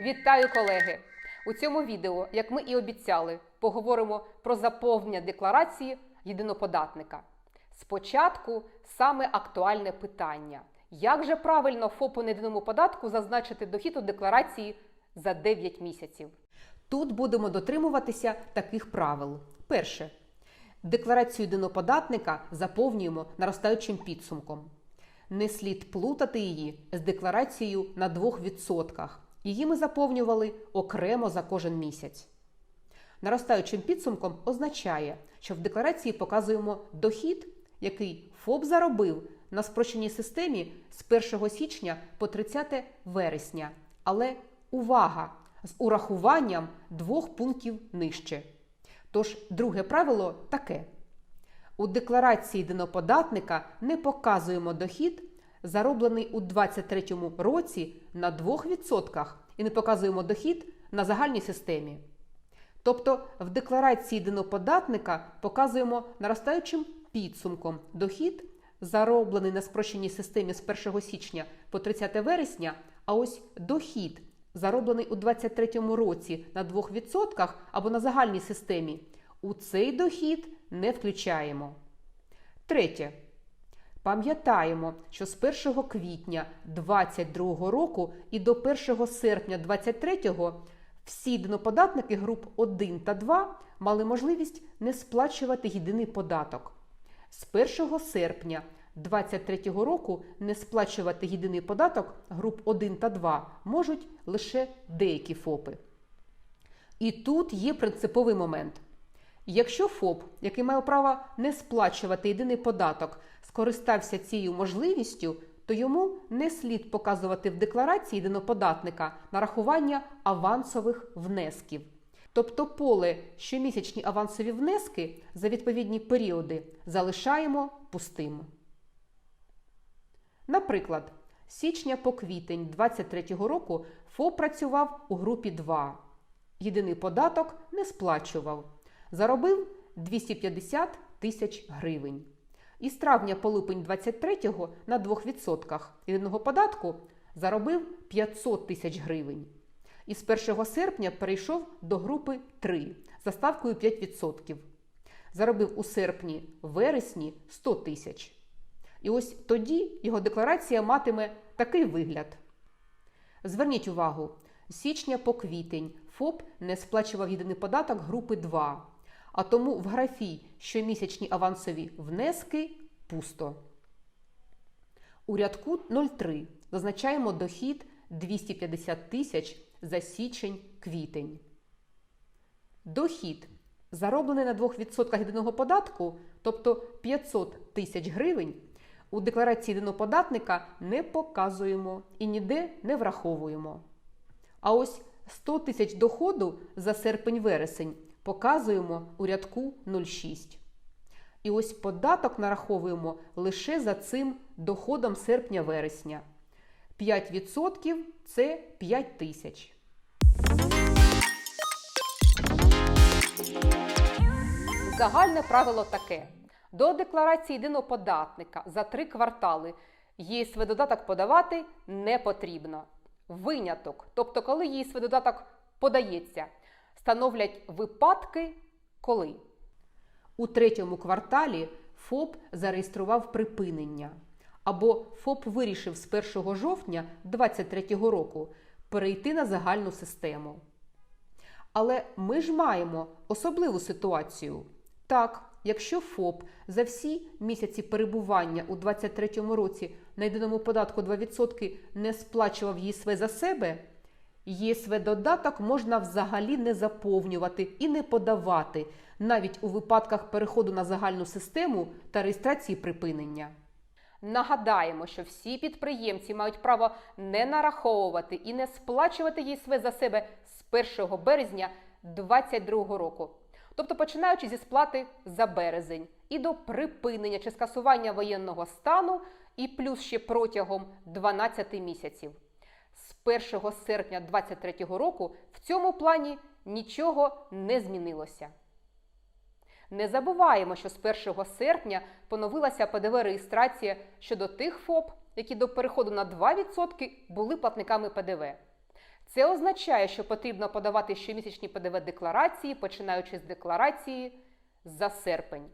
Вітаю, колеги! У цьому відео, як ми і обіцяли, поговоримо про заповнення декларації єдиноподатника. Спочатку саме актуальне питання: як же правильно ФОПу на єдиному податку зазначити дохід у декларації за 9 місяців? Тут будемо дотримуватися таких правил. Перше. Декларацію єдиноподатника заповнюємо наростаючим підсумком. Не слід плутати її з декларацією на 2%. Її ми заповнювали окремо за кожен місяць. Наростаючим підсумком означає, що в декларації показуємо дохід, який ФОП заробив на спрощеній системі з 1 січня по 30 вересня. Але увага! З урахуванням двох пунктів нижче. Тож, друге правило таке: у декларації єдиноподатника не показуємо дохід, зароблений у 2023 році на 2% і не показуємо дохід на загальній системі. Тобто в декларації єдиноподатника показуємо наростаючим підсумком дохід, зароблений на спрощеній системі з 1 січня по 30 вересня, а ось дохід, зароблений у 2023 році на 2% або на загальній системі, у цей дохід не включаємо. Третє. Пам'ятаємо, що з 1 квітня 2022 року і до 1 серпня 2023 всі диноподатники груп 1 та 2 мали можливість не сплачувати єдиний податок. З 1 серпня 2023 року не сплачувати єдиний податок груп 1 та 2 можуть лише деякі ФОПи. І тут є принциповий момент. Якщо ФОП, який має право не сплачувати єдиний податок, скористався цією можливістю, то йому не слід показувати в декларації єдиноподатника нарахування авансових внесків. Тобто поле щомісячні авансові внески за відповідні періоди залишаємо пустим. Наприклад, з січня по квітень 2023 року ФОП працював у групі 2. Єдиний податок не сплачував. Заробив 250 тисяч гривень. Із травня по липень 23-го на 2% єдиного податку заробив 500 тисяч гривень. І з 1 серпня перейшов до групи 3 за ставкою 5%. Заробив у серпні-вересні 100 тисяч. І ось тоді його декларація матиме такий вигляд. Зверніть увагу, з січня по квітень ФОП не сплачував єдиний податок групи 2, а тому в графі щомісячні авансові внески пусто. У рядку 03 зазначаємо дохід 250 тисяч за січень-квітень. Дохід, зароблений на 2% єдиного податку, тобто 500 тисяч гривень, у декларації єдиноподатника не показуємо і ніде не враховуємо. А ось 100 тисяч доходу за серпень-вересень показуємо у рядку 06. І ось податок нараховуємо лише за цим доходом серпня-вересня. 5% це 5 тисяч. Загальне правило таке: до декларації єдиноподатника за три квартали ЄСВ додаток подавати не потрібно. Виняток, тобто, коли ЄСВ додаток подається, становлять випадки, коли У третьому кварталі ФОП зареєстрував припинення. Або ФОП вирішив з 1 жовтня 2023 року перейти на загальну систему. Але ми ж маємо особливу ситуацію. Так, якщо ФОП за всі місяці перебування у 2023 році на єдиному податку 2% не сплачував ЄСВ за себе, ЄСВ додаток можна взагалі не заповнювати і не подавати, навіть у випадках переходу на загальну систему та реєстрації припинення. Нагадаємо, що всі підприємці мають право не нараховувати і не сплачувати ЄСВ за себе з 1 березня 2022 року. Тобто починаючи зі сплати за березень і до припинення чи скасування воєнного стану, і плюс ще протягом 12 місяців. З 1 серпня 2023 року в цьому плані нічого не змінилося. Не забуваємо, що з 1 серпня поновилася ПДВ-реєстрація щодо тих ФОП, які до переходу на 2% були платниками ПДВ. Це означає, що потрібно подавати щомісячні ПДВ декларації, починаючи з декларації за серпень.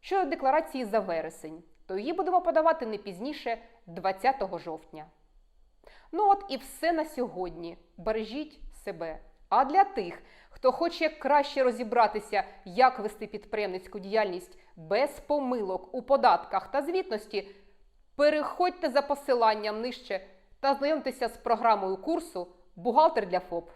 Щодо декларації за вересень, то її будемо подавати не пізніше 20 жовтня. Ну от і все на сьогодні. Бережіть себе. А для тих, хто хоче краще розібратися, як вести підприємницьку діяльність без помилок у податках та звітності, переходьте за посиланням нижче та знайомтеся з програмою курсу Бухгалтер для ФОП.